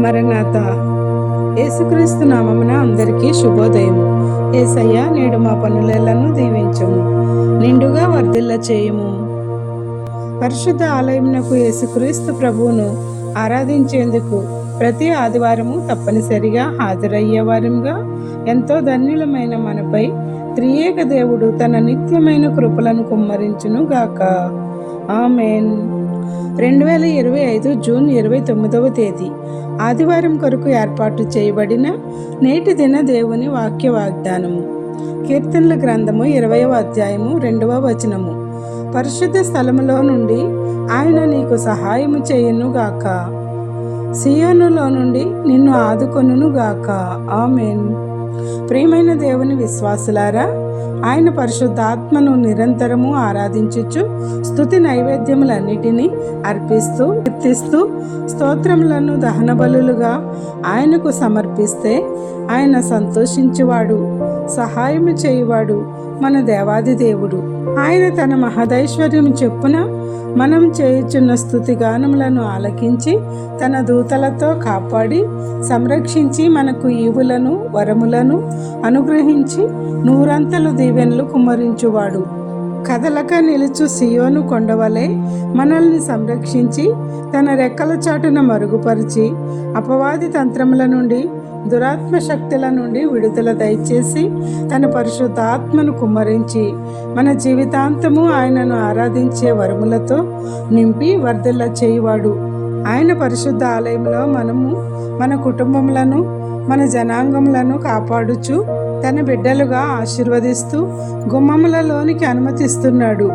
మరణాత. యేసుక్రీస్తు నామమున అందరికీ శుభోదయం ఏసయ్య నేడు మా పనులను దీవించము. నిండుగా వర్ధిల్ల చేయము. పరిశుద్ధ ఆలయమునకు యేసుక్రీస్తు ప్రభువును ఆరాధించేందుకు ప్రతి ఆదివారము తప్పనిసరిగా హాజరయ్యేవారంగా. ఎంతో ధన్యులమైన మనపై త్రియేక దేవుడు తన నిత్యమైన కృపలను కుమ్మరించును గాక ఆమెన్. రెండు వేల ఇరవై ఐదు జూన్ ఇరవై తొమ్మిదవ తేదీ. ఆదివారం కొరకు ఏర్పాటు చేయబడిన నేటి దిన దేవుని వాక్య వాగ్దానము కీర్తనల గ్రంథము ఇరవయవ అధ్యాయము రెండవ వచనము. పరిశుద్ధ స్థలములో నుండి ఆయన నీకు సహాయము చేయను గాక. సియోనులో నుండి నిన్ను ఆదుకొనుగాక ఆమెన్. ప్రియమైన దేవుని విశ్వాసులారా ఆయన పరిశుద్ధాత్మను నిరంతరము ఆరాధించుచు స్థుతి నైవేద్యములన్నిటినీ అర్పిస్తూ కీర్తిస్తూ స్తోత్రములను దహన బలులుగా ఆయనకు సమర్పిస్తే ఆయన సంతోషించువాడు. సహాయము చేయువాడు మన దేవాది దేవుడు. ఆయన తన మహదైశ్వర్యం చెప్పున మనం చేయుచున్న స్థుతిగానములను ఆలకించి తన దూతలతో కాపాడి సంరక్షించి మనకు ఈవులను వరములను అనుగ్రహించి నూరంతలు దీవెనలు కుమ్మరించువాడు. కదలక నిలుచు సియోను కొండవలే మనల్ని సంరక్షించి తన రెక్కల చాటున మరుగుపరిచి అపవాది తంత్రముల నుండి దురాత్మ శక్తుల నుండి విడుదల దయచేసి తన పరిశుద్ధ ఆత్మను కుమ్మరించి మన జీవితాంతము ఆయనను ఆరాధించే వరములతో నింపి వర్ధిల్ల చేయువాడు. ఆయన పరిశుద్ధ ఆలయంలో మనము మన కుటుంబములను మన జనాంగములను కాపాడుచు తన బిడ్డలుగా ఆశీర్వదిస్తూ గుమ్మములలోనికి అనుమతిస్తున్నాడు.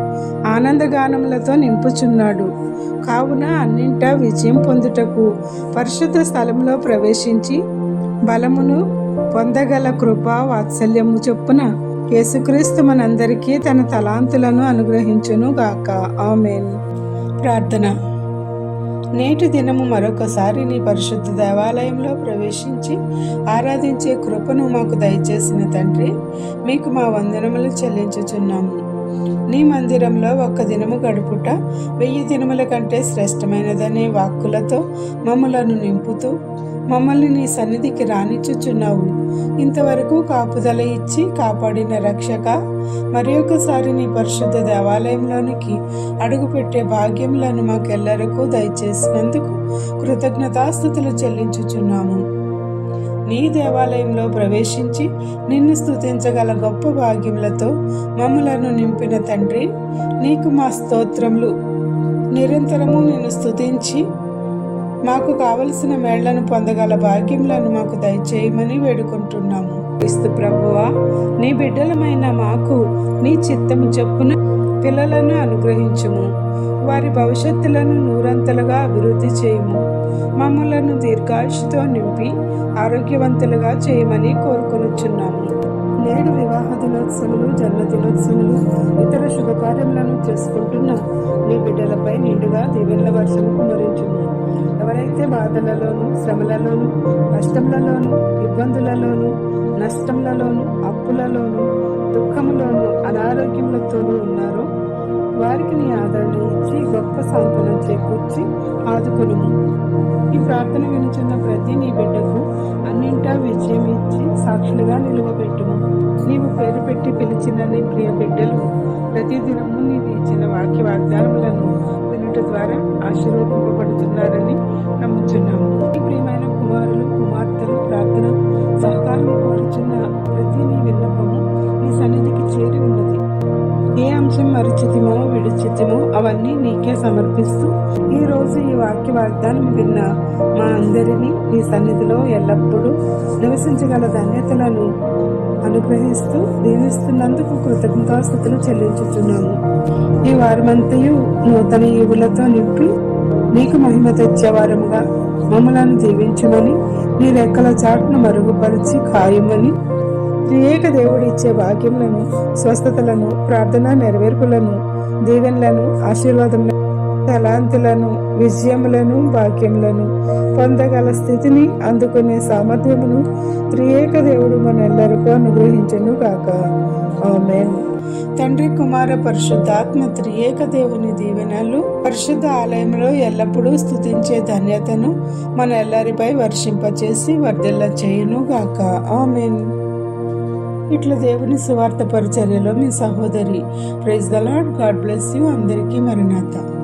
ఆనందగానములతో నింపుచున్నాడు. కావున అన్నింటా విజయం పొందుటకు పరిశుద్ధ స్థలంలో ప్రవేశించి బలమును పొందగల కృప వాత్సల్యము చొప్పున యేసుక్రీస్తు మనందరికీ తన తలాంతులను అనుగ్రహించును గాక ఆమెన్. ప్రార్థన. నేటి దినము మరొకసారి నీ పరిశుద్ధ దేవాలయంలో ప్రవేశించి ఆరాధించే కృపను మాకు దయచేసిన తండ్రి మీకు మా వందనములు చెల్లించుచున్నాము. నీ మందిరంలో ఒక్క దినము గడుపుట వెయ్యి దినముల కంటే శ్రేష్టమైనదనే వాక్కులతో మమ్మలను నింపుతూ మమ్మల్ని నీ సన్నిధికి రానిచ్చుచున్నావు. ఇంతవరకు కాపుదల ఇచ్చి కాపాడిన రక్షక మరి ఒకసారి నీ పరిశుద్ధ దేవాలయంలోనికి అడుగుపెట్టే భాగ్యములను మాకెల్లరకు దయచేసినందుకు కృతజ్ఞతాస్థుతులు చెల్లించుచున్నాము. నీ దేవాలయంలో ప్రవేశించి నిన్ను స్థుతించగల గొప్ప భాగ్యములతో మమ్మలను నింపిన తండ్రి నీకు మా స్తోత్రములు. నిరంతరము నిన్ను స్థుతించి మాకు కావలసిన మేళ్ళను పొందగల భాగ్యములను మాకు దయచేయమని వేడుకుంటున్నాము. క్రీస్తు ప్రభువా నీ బిడ్డలమైన మాకు నీ చిత్తము చెప్పున పిల్లలను అనుగ్రహించుము. వారి భవిష్యత్తులను నూరంతలుగా అభివృద్ధి చేయము. మమ్మలను దీర్ఘాయుషుతో నింపి ఆరోగ్యవంతులుగా చేయమని కోరుకొనుచున్నాము. నేడు వివాహ దినోత్సవములు జన్మ దినోత్సవములు ఇతర శుభకార్యములను చేసుకుంటున్న. నీ బిడ్డలపై నిండుగా దీవెనల వర్షము కుమరించుము ఎవరైతే బాధలలోను శ్రమలలోను కష్టములలోను ఇబ్బందులలోను నష్టములలోను అప్పులలోను దుఃఖములోను అనారోగ్యములతోనూ ఉన్నారో వారికి నీ ఆదరణ ఇచ్చి గొప్ప సాంతనం చేకూర్చి ఆదుకును ఈ ప్రార్థన వినుచున్న ప్రతి నీ బిడ్డకు అన్నింటా విజయం ఇచ్చి సాక్షులుగా నిలువబెట్టుము ఇచ్చినని ప్రియ బిడ్డలు ప్రతిదినము నీవు ఇచ్చిన వాక్య వాగ్దానములను వినుట ద్వారా ఆశీర్వదింపబడుతున్నారని నమ్ముచున్నాము. ఈ ప్రియమైన కుమారులు కుమార్తెలు ప్రార్థన సహకారం కోరుచున్న ప్రతి నీ విన్నపము నీ సన్నిధికి చేరి ఉన్నది. ఏ అంశం మరిచితిమో విడిచితిమో అవన్నీ నీకే సమర్పిస్తూ ఈ రోజు ఈ వాక్య వాగ్దానం విన్న మా అందరినీ నీ సన్నిధిలో ఎల్లప్పుడూ నివసించగల ధన్యతలను అనుగ్రహిస్తూ దీవిస్తున్నందుకు కృతజ్ఞతాస్థుతులు చెల్లించుతున్నాము ఈ వారమంతయు నూతన ఈవులతో నింపి నీకు మహిమ తెచ్చేవారముగా మమ్మలను దీవించమని నీ రెక్కల చాటును మరుగుపరిచి ఖాయమని త్రియేక దేవుడు ఇచ్చే భాగ్యములను స్వస్థతలను ప్రార్థన నెరవేర్పులను దీవెనలను ఆశీర్వాదములను తలాంతులను విజయములను భాగ్యములను పొందగల స్థితిని అందుకునే సామర్థ్యమును త్రియేక దేవుడు మన అనుగ్రహించను కాక ఆమెన్. తండ్రి కుమార పరిశుద్ధాత్మ త్రియేక దేవుని దీవెనలు పరిశుద్ధ ఆలయంలో ఎల్లప్పుడూ స్థుతించే ధన్యతను మన ఎల్లరిపై వర్షింపచేసి వర్ధిల్ల చేయును గాక. ఆమెన్. ఇట్లా దేవుని సువార్త పరిచర్యలో మీ సహోదరి praise the Lord God bless you. అందరికీ మరినాథ